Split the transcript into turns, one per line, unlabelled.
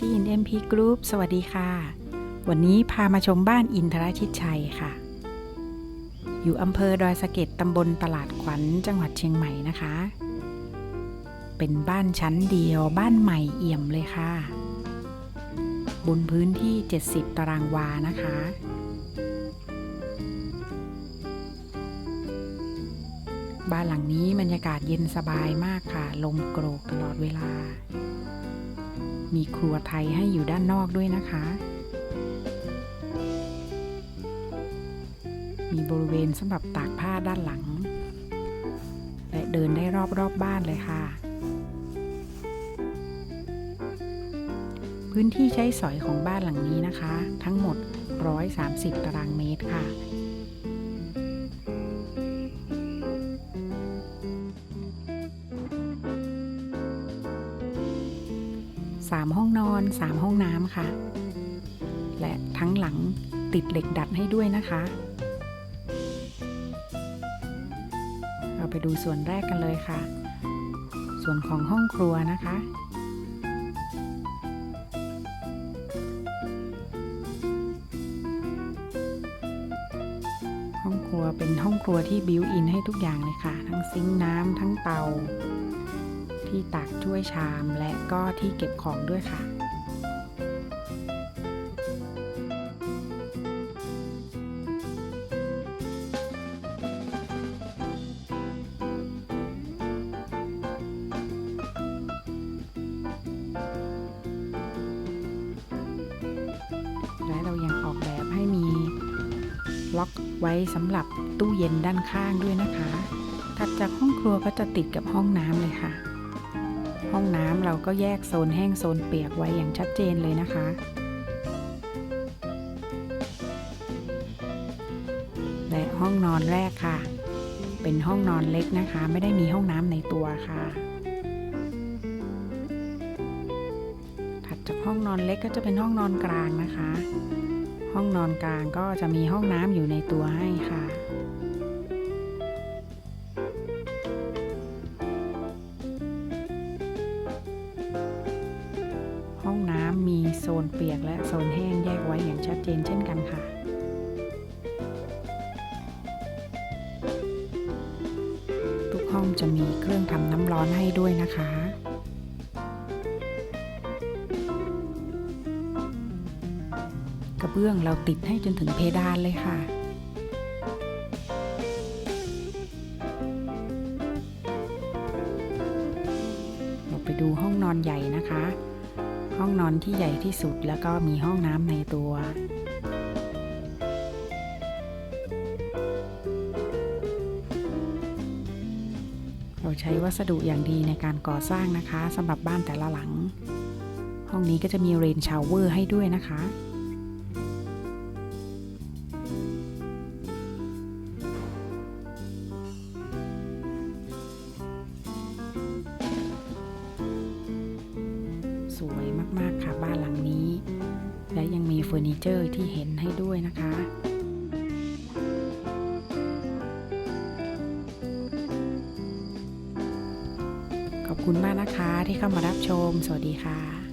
จีน MP Group สวัสดีค่ะ วันนี้พามาชมบ้านอินทรชิตชัยค่ะ อยู่อำเภอดอยสะเก็ดตำบลตลาดขวัญจังหวัดเชียงใหม่นะคะ เป็นบ้านชั้นเดียวบ้านใหม่เอี่ยมเลยค่ะ บนพื้นที่ 70 ตารางวานะคะบ้านหลังนี้บรรยากาศเย็นสบายมากค่ะ ลมโกรกตลอดเวลา มีครัวไทยให้อยู่ด้านนอกด้วยนะคะ มีบริเวณสำหรับตากผ้าด้านหลัง และเดินได้รอบๆบบ้านเลยค่ะ พื้นที่ใช้สอยของบ้านหลังนี้นะคะ ทั้งหมด 130 ตารางเมตรค่ะ สามห้องนอนสามห้องน้ำค่ะ และทั้งหลังติดเหล็กดัดให้ด้วยนะคะ เราไปดูส่วนแรกกันเลยค่ะ ส่วนของห้องครัวนะคะ ห้องครัวเป็นห้องครัวที่บิวอินให้ทุกอย่างเลยค่ะ ทั้งซิงค์น้ำทั้งเตา ที่ตักถ้วยชามและก็ที่เก็บของด้วยค่ะ และเรายังออกแบบให้มีล็อกไว้สำหรับตู้เย็นด้านข้างด้วยนะคะ ถัดจากห้องครัวก็จะติดกับห้องน้ำเลยค่ะ ห้องน้ำเราก็แยกโซนแห้งโซนเปียกไว้อย่างชัดเจนเลยนะคะและห้องนอนแรกค่ะ เป็นห้องนอนเล็กนะคะ ไม่ได้มีห้องน้ำในตัวค่ะ ถัดจากห้องนอนเล็กก็จะเป็นห้องนอนกลางนะคะ ห้องนอนกลางก็จะมีห้องน้ำอยู่ในตัวให้ค่ะ นเปียกและโซนแห้งแยกไว้อย่างชัดเจนเช่นกันค่ะ ทุกห้องจะมีเครื่องทำน้ำร้อนให้ด้วยนะคะกระเบื้องเราติดให้จนถึงเพดานเลยค่ะเราไปดูห้องนอนใหญ่นะคะ ห้องนอนที่ใหญ่ที่สุดแล้วก็มีห้องน้ำในตัวเราใช้วัสดุอย่างดีในการก่อสร้างนะคะสำหรับบ้านแต่ละหลัง ห้องนี้ก็จะมีเรนชาวเวอร์ให้ด้วยนะคะ อร์นิเจอร์ที่เห็นให้ด้วยนะคะขอบคุณมากนะคะที่เข้ามารับชม สวัสดีค่ะ